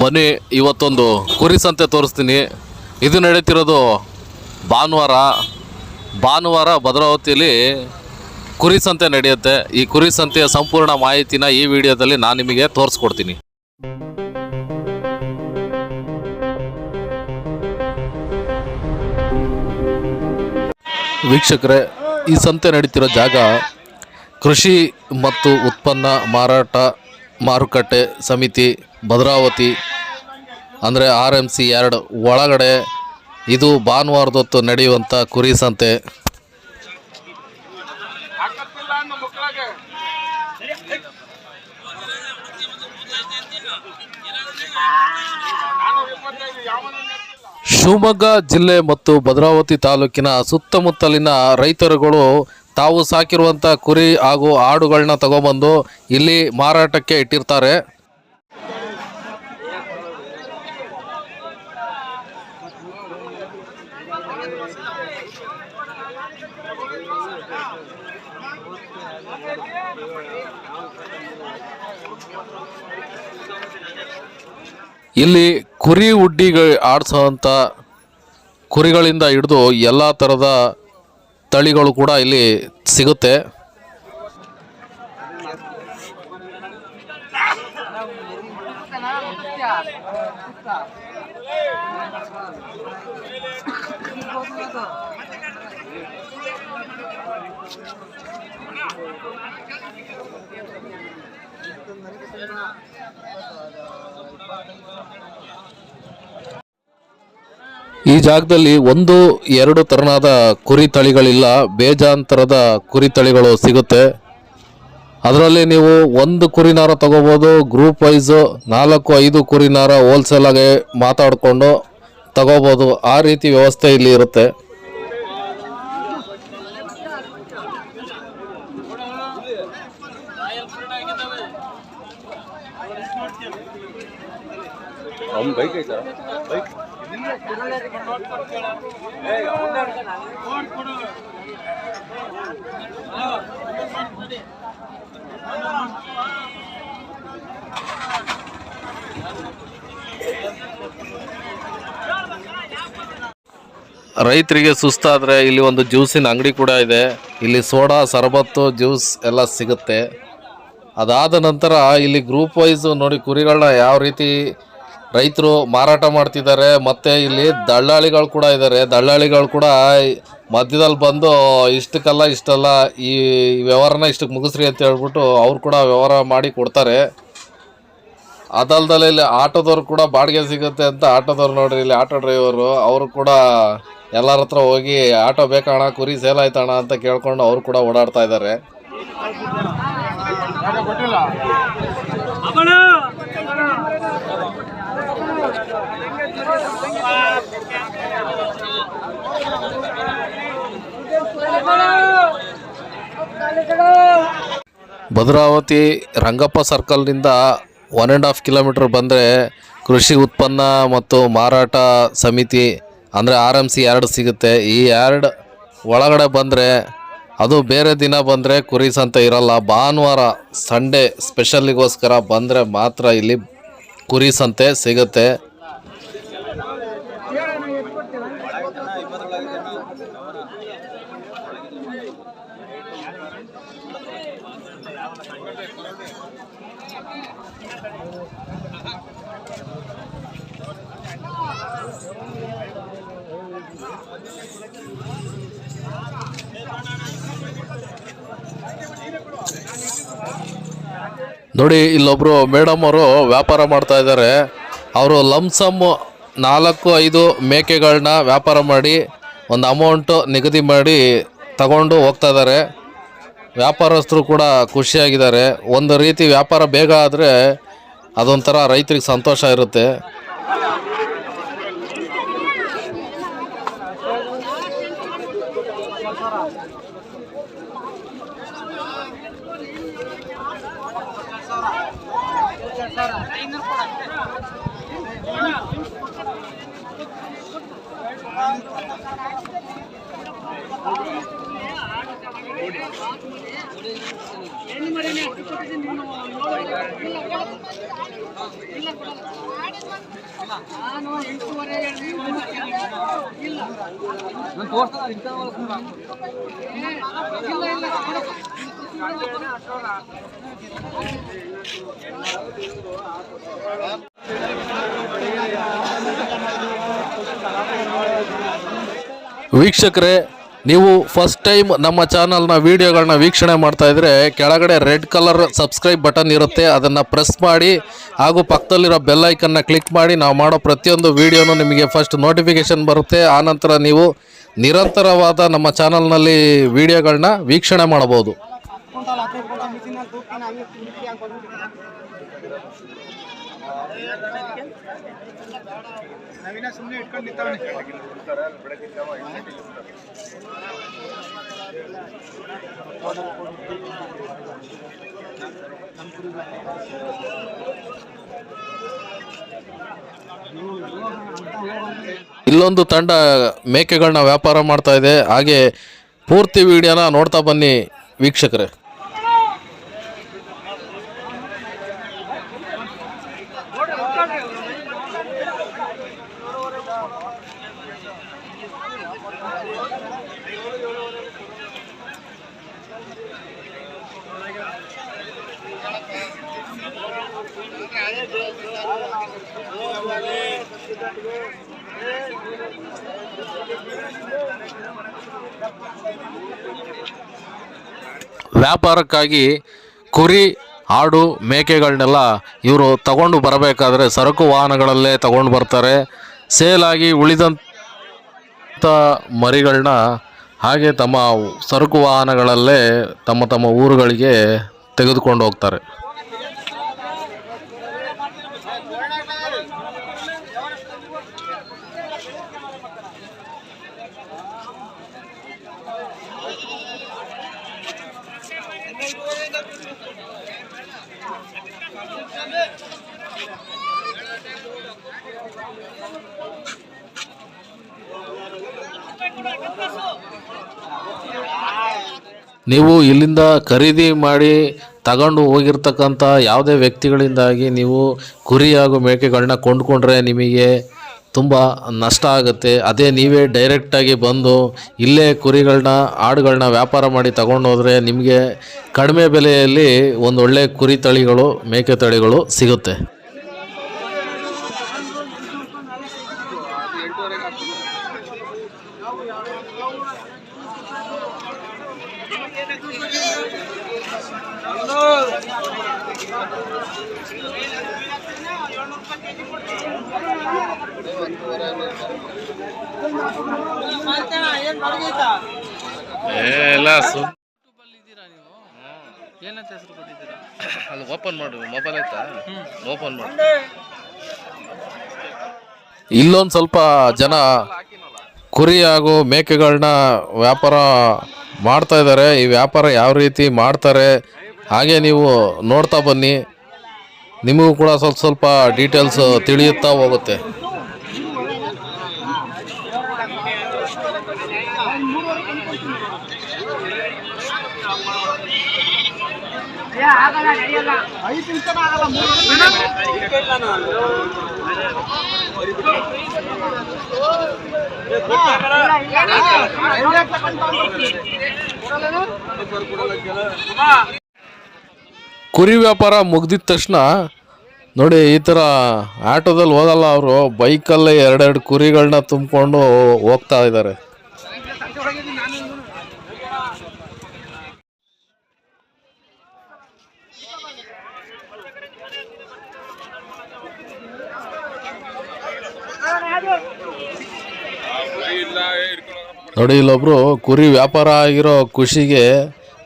ಬನ್ನಿ, ಇವತ್ತೊಂದು ಕುರಿ ಸಂತೆ ತೋರಿಸ್ತೀನಿ. ಇದು ನಡೀತಿರೋದು ಭಾನುವಾರ. ಭಾನುವಾರ ಭದ್ರಾವತಿಯಲ್ಲಿ ಕುರಿ ಸಂತೆ ನಡೆಯುತ್ತೆ. ಈ ಕುರಿ ಸಂತೆಯ ಸಂಪೂರ್ಣ ಮಾಹಿತಿನ ಈ ವಿಡಿಯೋದಲ್ಲಿ ನಾನು ನಿಮಗೆ ತೋರಿಸ್ಕೊಡ್ತೀನಿ. ವೀಕ್ಷಕರೇ, ಈ ಸಂತೆ ನಡೀತಿರೋ ಜಾಗ ಕೃಷಿ ಮತ್ತು ಉತ್ಪನ್ನ ಮಾರಾಟ ಮಾರುಕಟ್ಟೆ ಸಮಿತಿ, ಭದ್ರಾವತಿ, ಅಂದರೆ ಆರ್ ಎಂ ಸಿ ಎರಡು ಒಳಗಡೆ ಇದು ಭಾನುವಾರದೊತ್ತು ನಡೆಯುವಂಥ ಕುರಿ ಸಂತೆ. ಶಿವಮೊಗ್ಗ ಜಿಲ್ಲೆ ಮತ್ತು ಭದ್ರಾವತಿ ತಾಲೂಕಿನ ಸುತ್ತಮುತ್ತಲಿನ ರೈತರುಗಳು ತಾವು ಸಾಕಿರುವಂಥ ಕುರಿ ಹಾಗೂ ಆಡುಗಳನ್ನ ತಗೊಂಬಂದು ಇಲ್ಲಿ ಮಾರಾಟಕ್ಕೆ ಇಟ್ಟಿರ್ತಾರೆ. ಇಲ್ಲಿ ಕುರಿ ಉಡ್ಡಿಗೆ ಆಡಿಸೋವಂಥ ಕುರಿಗಳಿಂದ ಹಿಡಿದು ಎಲ್ಲ ಥರದ ತಳಿಗಳು ಕೂಡ ಇಲ್ಲಿ ಸಿಗುತ್ತೆ. ಈ ಜಾಗದಲ್ಲಿ ಒಂದು, ಎರಡು ತರನಾದ ಕುರಿ ತಳಿಗಳಿಲ್ಲ. ಬೇಜಾಂತರದ ಕುರಿ ತಳಿಗಳು ಸಿಗುತ್ತೆ. ಅದರಲ್ಲಿ ನೀವು ಒಂದು ಕುರಿನಾರ ತಗೋಬೋದು. ಗ್ರೂಪ್ ವೈಸು ನಾಲ್ಕು, ಐದು ಕುರಿನಾರ ಹೋಲ್ಸೇಲಾಗಿ ಮಾತಾಡಿಕೊಂಡು ತಗೋಬೋದು. ಆ ರೀತಿ ವ್ಯವಸ್ಥೆ ಇಲ್ಲಿ ಇರುತ್ತೆ. ರೈತರಿಗೆ ಸುಸ್ತಾದರೆ ಇಲ್ಲಿ ಒಂದು ಜ್ಯೂಸಿನ ಅಂಗಡಿ ಕೂಡ ಇದೆ. ಇಲ್ಲಿ ಸೋಡಾ ಶರಬತ್ತು ಜ್ಯೂಸ್ ಎಲ್ಲ ಸಿಗುತ್ತೆ. ಅದಾದ ನಂತರ ಇಲ್ಲಿ ಗ್ರೂಪ್ ವೈಸು ನೋಡಿ ಕುರಿಗಳನ್ನ ಯಾವ ರೀತಿ ರೈತರು ಮಾರಾಟ ಮಾಡ್ತಿದ್ದಾರೆ, ಮತ್ತು ಇಲ್ಲಿ ದಳ್ಳಾಳಿಗಳು ಕೂಡ ಇದ್ದಾರೆ ದಳ್ಳಾಳಿಗಳು ಕೂಡ ಮಧ್ಯದಲ್ಲಿ ಬಂದು ಇಷ್ಟಕ್ಕಲ್ಲ ಇಷ್ಟಲ್ಲ, ಈ ವ್ಯವಹಾರನ ಇಷ್ಟಕ್ಕೆ ಮುಗಿಸ್ರಿ ಅಂತ ಹೇಳ್ಬಿಟ್ಟು ಅವ್ರು ಕೂಡ ವ್ಯವಹಾರ ಮಾಡಿ ಕೊಡ್ತಾರೆ. ಅದಲ್ದಲೆ ಇಲ್ಲಿ ಆಟೋದವ್ರು ಕೂಡ ಬಾಡಿಗೆ ಸಿಗುತ್ತೆ ಅಂತ ಆಟೋದವ್ರು ನೋಡ್ರಿ, ಇಲ್ಲಿ ಆಟೋ ಡ್ರೈವರು, ಅವರು ಕೂಡ ಎಲ್ಲರ ಹತ್ರ ಹೋಗಿ ಆಟೋ ಬೇಕಾಣ ಕುರಿ ಸೇಲ್ ಆಯ್ತಾಣ ಅಂತ ಕೇಳ್ಕೊಂಡು ಅವರು ಕೂಡ ಓಡಾಡ್ತಾ ಇದ್ದಾರೆ. ಭದ್ರಾವತಿ ರಂಗಪ್ಪ ಸರ್ಕಲ್ನಿಂದ ಒನ್ ಆ್ಯಂಡ್ ಹಾಫ್ ಕಿಲೋಮೀಟ್ರ್ ಬಂದರೆ ಕೃಷಿ ಉತ್ಪನ್ನ ಮತ್ತು ಮಾರಾಟ ಸಮಿತಿ, ಅಂದರೆ ಆರ್ ಎಂ ಸಿ ಎರಡು ಸಿಗುತ್ತೆ. ಈ ಎರಡು ಒಳಗಡೆ ಬಂದರೆ, ಅದು ಬೇರೆ ದಿನ ಬಂದರೆ ಕುರಿ ಸಂತೆ ಇರಲ್ಲ. ಭಾನುವಾರ ಸಂಡೇ ಸ್ಪೆಷಲ್ಲಿಗೋಸ್ಕರ ಬಂದರೆ ಮಾತ್ರ ಇಲ್ಲಿ ಕುರಿ ಸಂತೆ ಸಿಗುತ್ತೆ. ನೋಡಿ, ಇಲ್ಲೊಬ್ರು ಮೇಡಮ್ ಅವರು ವ್ಯಾಪಾರ ಮಾಡ್ತಾ ಇದ್ದಾರೆ. ಅವರು ಲಮ್ಸಮ್ ನಾಲ್ಕು, ಐದು ಮೇಕೆಗಳನ್ನ ವ್ಯಾಪಾರ ಮಾಡಿ, ಒಂದು ಅಮೌಂಟು ನಿಗದಿ ಮಾಡಿ ತಗೊಂಡು ಹೋಗ್ತಾ ಇದ್ದಾರೆ. ವ್ಯಾಪಾರಸ್ಥರು ಕೂಡ ಖುಷಿಯಾಗಿದ್ದಾರೆ. ಒಂದು ರೀತಿ ವ್ಯಾಪಾರ ಬೇಗ ಆದರೆ ಅದೊಂಥರ ರೈತರಿಗೆ ಸಂತೋಷ ಇರುತ್ತೆ. ವೀಕ್ಷಕರೇ ನೀವು ಫಸ್ಟ್ ಟೈಮ್ ನಮ್ಮ ಚಾನಲ್ನ ವಿಡಿಯೋಗಳನ್ನ ವೀಕ್ಷಣೆ ಮಾಡ್ತಾ ಇದ್ರೆ, ಕೆಳಗಡೆ ರೆಡ್ ಕಲರ್ ಸಬ್ಸ್ಕ್ರೈಬ್ ಬಟನ್ ಇರುತ್ತೆ, ಅದನ್ನು ಪ್ರೆಸ್ ಮಾಡಿ, ಹಾಗೂ ಪಕ್ಕದಲ್ಲಿರೋ ಬೆಲ್ ಐಕನ್ನ ಕ್ಲಿಕ್ ಮಾಡಿ, ನಾವು ಮಾಡೋ ಪ್ರತಿಯೊಂದು ವೀಡಿಯೋನೂ ನಿಮಗೆ ಫಸ್ಟ್ ನೋಟಿಫಿಕೇಶನ್ ಬರುತ್ತೆ ಆನಂತರ ನೀವು ನಿರಂತರವಾದ ನಮ್ಮ ಚಾನಲ್ನಲ್ಲಿ ವಿಡಿಯೋಗಳನ್ನ ವೀಕ್ಷಣೆ ಮಾಡಬಹುದು. ನವೀನ ಸುಮ್ಮನೆ ಇಟ್ಕೊಂಡು ನಿಂತವನೆ. ಇಲ್ಲೊಂದು ತಂಡ ಮೇಕೆಗಳನ್ನ ವ್ಯಾಪಾರ ಮಾಡ್ತಾ ಇದೆ. ಹಾಗೆ ಪೂರ್ತಿ ವಿಡಿಯೋನ ನೋಡ್ತಾ ಬನ್ನಿ ವೀಕ್ಷಕರೇ. ವ್ಯಾಪಾರಕ್ಕಾಗಿ ಕುರಿ ಆಡು ಮೇಕೆಗಳನ್ನೆಲ್ಲ ಇವರು ತಗೊಂಡು ಬರಬೇಕಾದ್ರೆ ಸರಕು ವಾಹನಗಳಲ್ಲೇ ತಗೊಂಡು ಬರ್ತಾರೆ. ಸೇಲಾಗಿ ಉಳಿದಂಥ ಮರಿಗಳನ್ನ ಹಾಗೆ ತಮ್ಮ ಸರಕು ವಾಹನಗಳಲ್ಲೇ ತಮ್ಮ ತಮ್ಮ ಊರುಗಳಿಗೆ ತೆಗೆದುಕೊಂಡು ಹೋಗ್ತಾರೆ. ನೀವು ಇಲ್ಲಿಂದ ಖರೀದಿ ಮಾಡಿ ತಗೊಂಡು ಹೋಗಿರ್ತಕ್ಕಂಥ ಯಾವುದೇ ವ್ಯಕ್ತಿಗಳಿಂದಾಗಿ ನೀವು ಕುರಿ ಹಾಗೂ ಮೇಕೆಗಳನ್ನ ಕೊಂಡ್ಕೊಂಡ್ರೆ ನಿಮಗೆ ತುಂಬ ನಷ್ಟ ಆಗುತ್ತೆ. ಅದೇ ನೀವೇ ಡೈರೆಕ್ಟಾಗಿ ಬಂದು ಇಲ್ಲೇ ಕುರಿಗಳನ್ನ, ಆಡುಗಳನ್ನ ವ್ಯಾಪಾರ ಮಾಡಿ ತಗೊಂಡು ಹೋದರೆ ನಿಮಗೆ ಕಡಿಮೆ ಬೆಲೆಯಲ್ಲಿ ಒಂದು ಒಳ್ಳೆ ಕುರಿ ತಳಿಗಳು, ಮೇಕೆ ತಳಿಗಳು ಸಿಗುತ್ತೆ. ಎಲ್ಲ ಏನಂತ ಹೆಸರು ಕೊಟ್ಟಿದ್ದೀರಾ? ಅದು ಓಪನ್ ಮಾಡು ಮೊಬೈಲ್ ಆಯ್ತಾ? ಓಪನ್ ಮಾಡು. ಇಲ್ಲೊಂದು ಸ್ವಲ್ಪ ಜನ ಕುರಿ ಹಾಗೂ ಮೇಕೆಗಳನ್ನ ವ್ಯಾಪಾರ ಮಾಡ್ತಾ ಇದ್ದಾರೆ. ಈ ವ್ಯಾಪಾರ ಯಾವ ರೀತಿ ಮಾಡ್ತಾರೆ? ಹಾಗೆ ನೀವು ನೋಡ್ತಾ ಬನ್ನಿ. ನಿಮಗೂ ಕೂಡ ಸ್ವಲ್ಪ ಸ್ವಲ್ಪ ಡೀಟೇಲ್ಸ್ ತಿಳಿಯುತ್ತಾ ಹೋಗುತ್ತೆ. ಆಗಲ್ಲ. ಕುರಿ ವ್ಯಾಪಾರ ಮುಗ್ದಿದ ತಕ್ಷಣ, ನೋಡಿ, ಈ ಥರ ಆಟೋದಲ್ಲಿ ಹೋಗಲ್ಲ ಅವರು. ಬೈಕಲ್ಲೇ ಎರಡೆರಡು ಕುರಿಗಳನ್ನ ತುಂಬಿಕೊಂಡು ಹೋಗ್ತಾ ಇದ್ದಾರೆ. ನೋಡಿ ಇಲ್ಲೊಬ್ರು ಕುರಿ ವ್ಯಾಪಾರ ಆಗಿರೋ ಖುಷಿಗೆ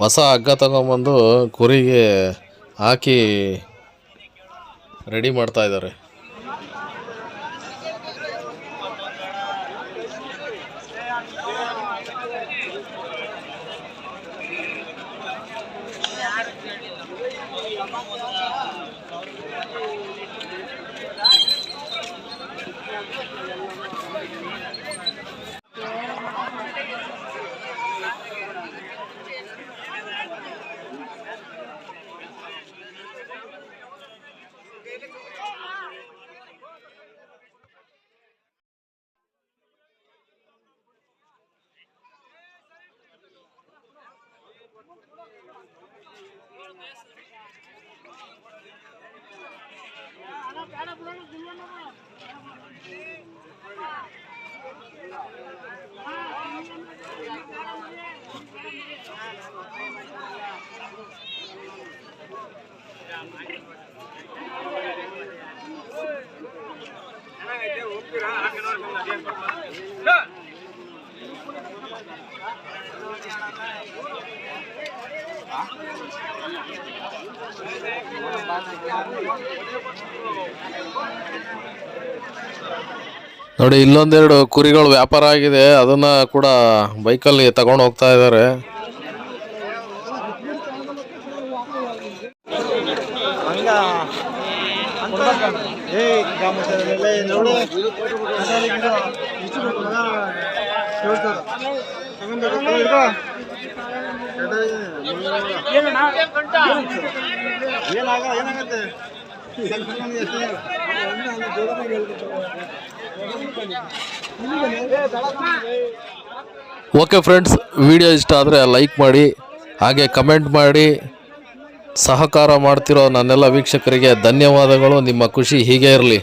ಹೊಸ ಹಗ್ಗ ತಗೊಂಬಂದು ಕುರಿಗೆ ಹಾಕಿ ರೆಡಿ ಮಾಡ್ತಾ ಇದ್ದಾರೆ. ನೋಡಿ ಇಲ್ಲೊಂದೆರಡು ಕುರಿಗಳು ವ್ಯಾಪಾರ ಆಗಿದೆ. ಅದನ್ನ ಕೂಡ ಬೈಕಲ್ಲಿ ತಗೊಂಡು ಹೋಗ್ತಾ ಇದ್ದಾರೆ. ಏನಾಗತ್ತೆ ಓಕೆ ಫ್ರೆಂಡ್ಸ್ ವಿಡಿಯೋ ಇಷ್ಟ ಆದರೆ ಲೈಕ್ ಮಾಡಿ ಹಾಗೆ ಕಮೆಂಟ್ ಮಾಡಿ. ಸಹಕಾರ ಮಾಡ್ತಿರೋ ನನ್ನೆಲ್ಲ ವೀಕ್ಷಕರಿಗೆ ಧನ್ಯವಾದಗಳು. ನಿಮ್ಮ ಖುಷಿ ಹೀಗೆ ಇರಲಿ.